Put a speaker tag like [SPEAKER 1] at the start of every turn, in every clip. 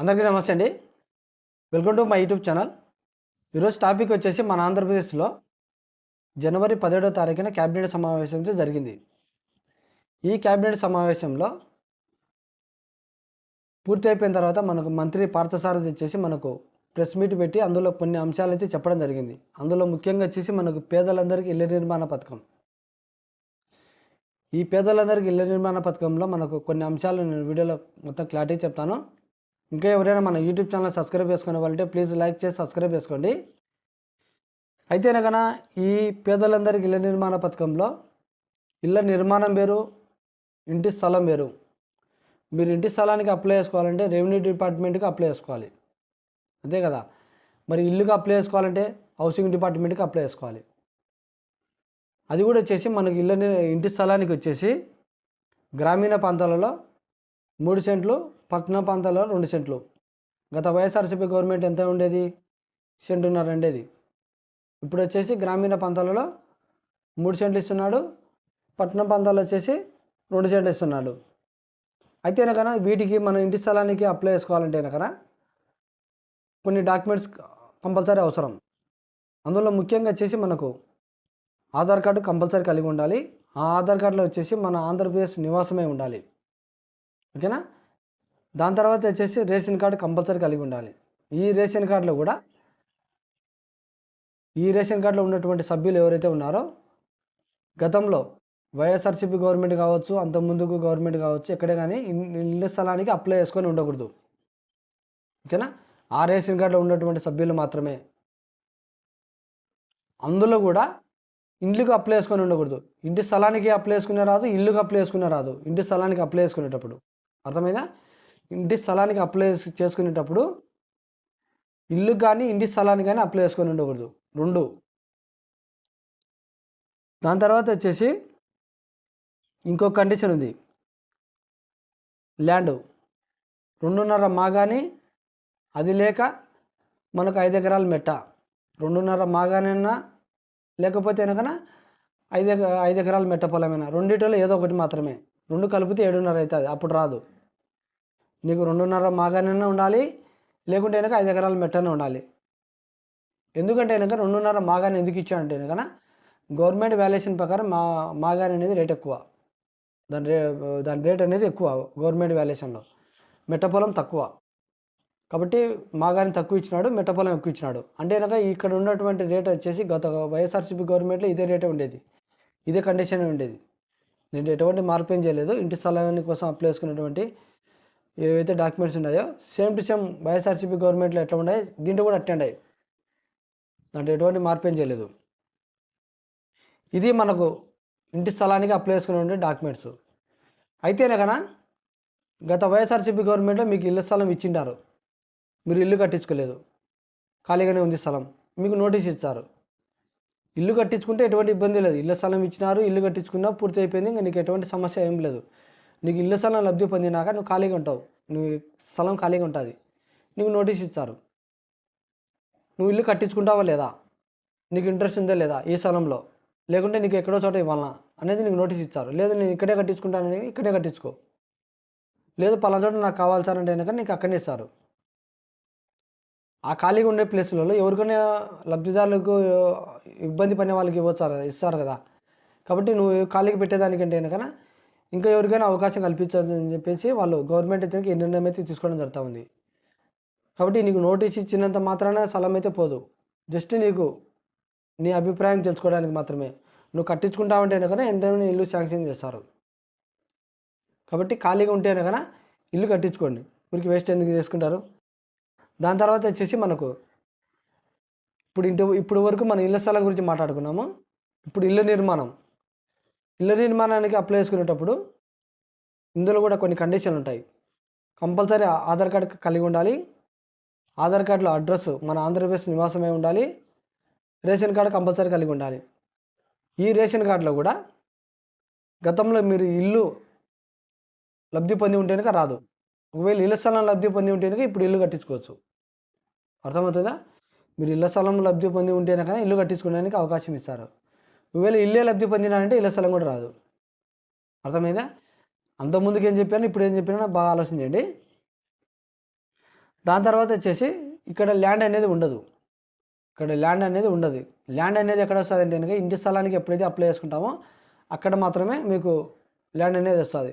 [SPEAKER 1] అందరికీ నమస్తే అండి. Welcome to my YouTube channel ఈరోజు టాపిక్ వచ్చేసి మన ఆంధ్రప్రదేశ్లో జనవరి పదిహేడో తారీఖున క్యాబినెట్ సమావేశం అయితే జరిగింది. ఈ క్యాబినెట్ సమావేశంలో పూర్తి అయిపోయిన తర్వాత మనకు మంత్రి పార్థసారథి వచ్చేసి మనకు ప్రెస్ మీట్ పెట్టి అందులో కొన్ని అంశాలు అయితే చెప్పడం జరిగింది. అందులో ముఖ్యంగా వచ్చేసి మనకు పేదలందరికీ ఇళ్ళ నిర్మాణ పథకం. ఈ పేదలందరికీ ఇళ్ళ నిర్మాణ పథకంలో మనకు కొన్ని అంశాలు నేను వీడియోలో మొత్తం క్లారిటీ చెప్తాను. ఇంకా ఎవరైనా మన యూట్యూబ్ ఛానల్ సబ్స్క్రైబ్ చేసుకునే వాళ్ళంటే ప్లీజ్ లైక్ చేసి సబ్స్క్రైబ్ చేసుకోండి. అయితే కనుక ఈ పేదలందరికీ ఇళ్ళ నిర్మాణ పథకంలో ఇళ్ళ నిర్మాణం వేరు ఇంటి స్థలం వేరు. మీరు ఇంటి స్థలానికి అప్లై చేసుకోవాలంటే రెవెన్యూ డిపార్ట్మెంట్కి అప్లై చేసుకోవాలి. అంతే కదా? మరి ఇల్లుకి అప్లై చేసుకోవాలంటే హౌసింగ్ డిపార్ట్మెంట్కి అప్లై చేసుకోవాలి. అది కూడా వచ్చేసి మనకి ఇళ్ళని ఇంటి స్థలానికి వచ్చేసి గ్రామీణ ప్రాంతాలలో మూడు సెంట్లు పట్టణ ప్రాంతాల్లో రెండు సెంట్లు. గత వైఎస్ఆర్సీపీ గవర్నమెంట్ ఎంత ఉండేది? సెంటున్నర ఉండేది. ఇప్పుడు వచ్చేసి గ్రామీణ ప్రాంతాలలో మూడు సెంట్లు ఇస్తున్నాడు. పట్టణ ప్రాంతాల్లో వచ్చేసి రెండు సెంట్లు ఇస్తున్నాడు. అయితే కనుక వీటికి మన ఇంటి స్థలానికి అప్లై చేసుకోవాలంటే కనుక కొన్ని డాక్యుమెంట్స్ కంపల్సరీ అవసరం. అందులో ముఖ్యంగా వచ్చేసి మనకు ఆధార్ కార్డు కంపల్సరీ కలిగి ఉండాలి. ఆ ఆధార్ కార్డులో వచ్చేసి మన ఆంధ్రప్రదేశ్ నివాసమే ఉండాలి. ఓకేనా? దాని తర్వాత వచ్చేసి రేషన్ కార్డు కంపల్సరీ కలిగి ఉండాలి. ఈ రేషన్ కార్డులో కూడా ఈ రేషన్ కార్డులో ఉన్నటువంటి సభ్యులు ఎవరైతే ఉన్నారో గతంలో వైఎస్ఆర్సీపీ గవర్నమెంట్ కావచ్చు అంత ముందుకు గవర్నమెంట్ కావచ్చు ఎక్కడే కానీ ఇళ్ళ స్థలానికి అప్లై చేసుకొని ఉండకూడదు. ఓకేనా? ఆ రేషన్ కార్డులో ఉన్నటువంటి సభ్యులు మాత్రమే. అందులో కూడా ఇండ్లకు అప్లై చేసుకొని ఉండకూడదు. ఇంటి స్థలానికి అప్లై చేసుకునే రాదు ఇల్లుకి అప్లై చేసుకునే రాదు. ఇంటి స్థలానికి అప్లై చేసుకునేటప్పుడు. అర్థమైందా? ఇంటి స్థలానికి అప్లై చేసుకునేటప్పుడు ఇల్లు కానీ ఇంటి స్థలానికి కానీ అప్లై చేసుకొని ఉండకూడదు. రెండు. దాని తర్వాత వచ్చేసి ఇంకో కండిషన్ ఉంది. ల్యాండ్. రెండున్నర మా కానీ అది లేక మనకు ఐదు ఎకరాల మెట్ట. రెండున్నర మాగానైనా లేకపోతే కనుక ఐదు ఐదు ఎకరాల మెట్ట పొలమైనా. రెండిటిలో ఏదో ఒకటి మాత్రమే. రెండు కలిపితే ఏడున్నర అవుతుంది. అప్పుడు రాదు. నీకు రెండున్నర మాగానైనా ఉండాలి లేకుంటే వెనక ఐదు ఎకరాల మెట్టనే ఉండాలి. ఎందుకంటే వెనక రెండున్నర మాగాని ఎందుకు ఇచ్చాడంటే కనుక గవర్నమెంట్ వాల్యుయేషన్ ప్రకారం మా మాగాని అనేది రేట్ ఎక్కువ. దాని రే దాని రేట్ అనేది ఎక్కువ గవర్నమెంట్ వాల్యుయేషన్లో. మెట్ట పొలం తక్కువ. కాబట్టి మాగాని తక్కువ ఇచ్చినాడు మెట్టపొలం ఎక్కువ ఇచ్చినాడు. అంటే కనుక ఇక్కడ ఉన్నటువంటి రేట్ వచ్చేసి గత వైఎస్ఆర్సీపీ గవర్నమెంట్లో ఇదే రేటే ఉండేది. ఇదే కండిషన్ ఉండేది. నేను ఎటువంటి మార్పు ఏం చేయలేదు. ఇంటి స్థలాన్ని కోసం అప్లై చేసుకున్నటువంటి ఏవైతే డాక్యుమెంట్స్ ఉన్నాయో సేమ్ టు సేమ్ వైఎస్ఆర్సీపీ గవర్నమెంట్లో ఎట్లా ఉన్నాయి దీంట్లో కూడా అటెండ్ అయ్యాయి దాంట్లో ఎటువంటి మార్పు ఏం చేయలేదు. ఇది మనకు ఇంటి స్థలానికి అప్లై చేసుకునే డాక్యుమెంట్స్. అయితేనే కదా గత వైఎస్ఆర్సీపీ గవర్నమెంట్లో మీకు ఇల్లు స్థలం ఇచ్చిండారు. మీరు ఇల్లు కట్టించుకోలేదు. ఖాళీగానే ఉంది స్థలం. మీకు నోటీస్ ఇచ్చారు. ఇల్లు కట్టించుకుంటే ఎటువంటి ఇబ్బంది లేదు. ఇళ్ళ స్థలం ఇచ్చినారు ఇల్లు కట్టించుకున్నా పూర్తి అయిపోయింది ఇంకా నీకు ఎటువంటి సమస్య ఏం లేదు. నీకు ఇల్లు స్థలం లబ్ధి పొందినాక నువ్వు ఖాళీగా ఉంటావు. నువ్వు స్థలం ఖాళీగా ఉంటుంది. నీకు నోటీస్ ఇచ్చారు నువ్వు ఇల్లు కట్టించుకుంటావా లేదా? నీకు ఇంట్రెస్ట్ ఉందా లేదా ఈ స్థలంలో? లేకుంటే నీకు ఎక్కడో చోట ఇవ్వాలనా అనేది నీకు నోటీస్ ఇచ్చారు లేదు నేను ఇక్కడే కట్టించుకుంటానని ఇక్కడే కట్టించుకో. లేదు పలానా చోట నాకు కావాలి సార్ అంటే కనుక నీకు అక్కడనే ఇస్తారు. ఆ ఖాళీగా ఉండే ప్లేస్లలో ఎవరికైనా లబ్ధిదారులకు ఇబ్బంది పడిన వాళ్ళకి ఇవ్వచ్చు ఇస్తారు కదా. కాబట్టి నువ్వు ఖాళీకి పెట్టేదానికంటే కనుక ఇంకా ఎవరికైనా అవకాశం కల్పించాలని చెప్పేసి వాళ్ళు గవర్నమెంట్ అయితే ఈ నిర్ణయం అయితే తీసుకోవడం జరుగుతూ ఉంది. కాబట్టి నీకు నోటీస్ ఇచ్చినంత మాత్రాన స్థలం అయితే పోదు. జస్ట్ నీకు నీ అభిప్రాయం తెలుసుకోవడానికి మాత్రమే. నువ్వు కట్టించుకుంటావంటే కనుక వెంటనే ఇల్లు శాంక్షన్ చేస్తారు. కాబట్టి ఖాళీగా ఉంటే కనుక ఇల్లు కట్టించుకోండి. ఊరికి వేస్ట్ ఎందుకు చేసుకుంటారు? దాని తర్వాత వచ్చేసి మనకు ఇప్పుడు ఇంటి ఇప్పుడు వరకు మన ఇళ్ళ స్థలం గురించి మాట్లాడుకున్నాము. ఇప్పుడు ఇళ్ళ నిర్మాణం. ఇళ్ళ నిర్మాణానికి అప్లై చేసుకునేటప్పుడు ఇందులో కూడా కొన్ని కండిషన్లు ఉంటాయి. కంపల్సరీ ఆధార్ కార్డు కలిగి ఉండాలి. ఆధార్ కార్డులో అడ్రస్ మన ఆంధ్రప్రదేశ్ నివాసమై ఉండాలి. రేషన్ కార్డు కంపల్సరీ కలిగి ఉండాలి. ఈ రేషన్ కార్డులో కూడా గతంలో మీరు ఇల్లు లబ్ధి పొంది ఉంటే రాదు. ఒకవేళ ఇళ్ళ స్థలం లబ్ధి పొంది ఉంటే ఇప్పుడు ఇల్లు కట్టించుకోవచ్చు. అర్థమవుతుందా? మీరు ఇళ్ళ స్థలం లబ్ధి పొంది ఉంటేనే కానీ ఇల్లు కట్టించుకోవడానికి అవకాశం ఇస్తారు. ఒకవేళ ఇల్లే లబ్ధి పొందినారంటే ఇళ్ళ స్థలం కూడా రాదు. అర్థమైందా? అంత ముందుకు ఏం చెప్పాను ఇప్పుడు ఏం చెప్పినా బాగా ఆలోచించండి దాని తర్వాత వచ్చేసి ఇక్కడ ల్యాండ్ అనేది ఉండదు. ఇక్కడ ల్యాండ్ అనేది ఉండదు. ల్యాండ్ అనేది ఎక్కడ వస్తుంది అంటే కనుక ఇంటి స్థలానికి ఎప్పుడైతే అప్లై చేసుకుంటామో అక్కడ మాత్రమే మీకు ల్యాండ్ అనేది వస్తుంది.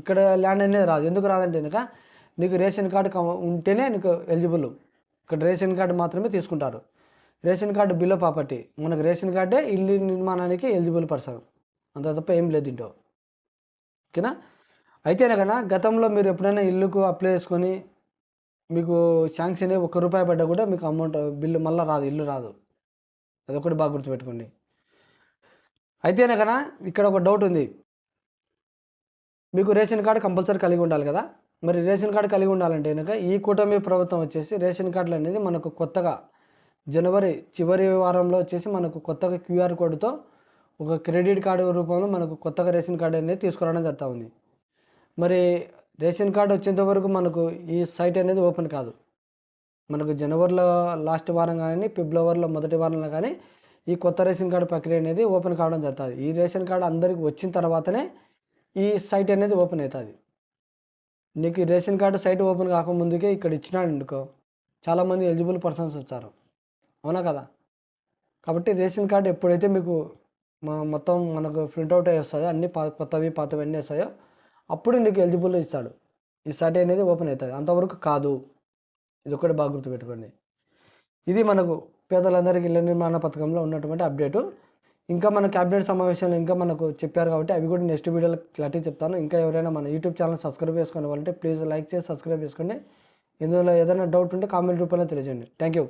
[SPEAKER 1] ఇక్కడ ల్యాండ్ అనేది రాదు. ఎందుకు రాదంటే కనుక నీకు రేషన్ కార్డు ఉంటేనే నీకు ఎలిజిబుల్ ఇక్కడ రేషన్ కార్డు మాత్రమే తీసుకుంటారు. Ration card below property. మనకు రేషన్ కార్డే ఇల్లు నిర్మాణానికి ఎలిజిబుల్ పర్సన్ అంత తప్ప ఏం లేదు ఇంటో ఓకేనా? అయితేనే కదా గతంలో మీరు ఎప్పుడైనా ఇల్లుకు అప్లై చేసుకొని మీకు శాంక్షన్ ఒక్క రూపాయి పడ్డా కూడా మీకు అమౌంట్ బిల్లు మళ్ళీ రాదు ఇల్లు రాదు. అదొకటి బాగా గుర్తుపెట్టుకోండి. అయితేనే కదా ఇక్కడ ఒక డౌట్ ఉంది. మీకు రేషన్ కార్డు కంపల్సరీ కలిగి ఉండాలి కదా. మరి రేషన్ కార్డు కలిగి ఉండాలంటే కనుక ఈ కూటమి ప్రభుత్వం వచ్చేసి రేషన్ కార్డులు అనేది మనకు కొత్తగా జనవరి చివరి వారంలో వచ్చేసి మనకు కొత్తగా క్యూఆర్ కోడ్తో ఒక క్రెడిట్ కార్డు రూపంలో మనకు కొత్తగా రేషన్ కార్డు అనేది తీసుకురావడం జరుగుతూ ఉంది. మరి రేషన్ కార్డు వచ్చేంత వరకు మనకు ఈ సైట్ అనేది ఓపెన్ కాదు. మనకు జనవరిలో లాస్ట్ వారం కానీ ఫిబ్రవరిలో మొదటి వారంలో కానీ ఈ కొత్త రేషన్ కార్డు ప్రక్రియ అనేది ఓపెన్ కావడం జరుగుతుంది. ఈ రేషన్ కార్డు అందరికి వచ్చిన తర్వాతనే ఈ సైట్ అనేది ఓపెన్ అవుతుంది. నీకు ఈ రేషన్ కార్డు సైట్ ఓపెన్ కాకముందుకే ఇక్కడ ఇచ్చినాడు అనుకో చాలామంది ఎలిజిబుల్ పర్సన్స్ వచ్చారు. అవునా కదా? కాబట్టి రేషన్ కార్డు ఎప్పుడైతే మీకు మా మొత్తం మనకు ప్రింట్అవుట్ అయ్యి వస్తుందో అన్ని పా కొత్తవి పాతవి అన్నీ వస్తాయో అప్పుడు నీకు ఎలిజిబుల్ ఇస్తాడు. ఈ సైట్ అనేది ఓపెన్ అవుతుంది. అంతవరకు కాదు. ఇది ఒకటి బాగా గుర్తుపెట్టుకోండి. ఇది మనకు పేదలందరికీ ఇళ్ళ నిర్మాణ పథకంలో ఉన్నటువంటి అప్డేటు. ఇంకా మన క్యాబినెట్ సమావేశంలో ఇంకా మనకు చెప్పారు కాబట్టి అవి కూడా నెక్స్ట్ వీడియోలో క్లారిటీ చెప్తాను. ఇంకా ఎవరైనా మన యూట్యూబ్ ఛానల్ సబ్స్క్రైబ్ చేసుకోవాలంటే ప్లీజ్ లైక్ చేసి సబ్స్క్రైబ్ చేసుకోండి ఇందులో ఏదైనా డౌట్ ఉంటే కామెంట్ రూపంలో తెలియజేయండి. Thank you.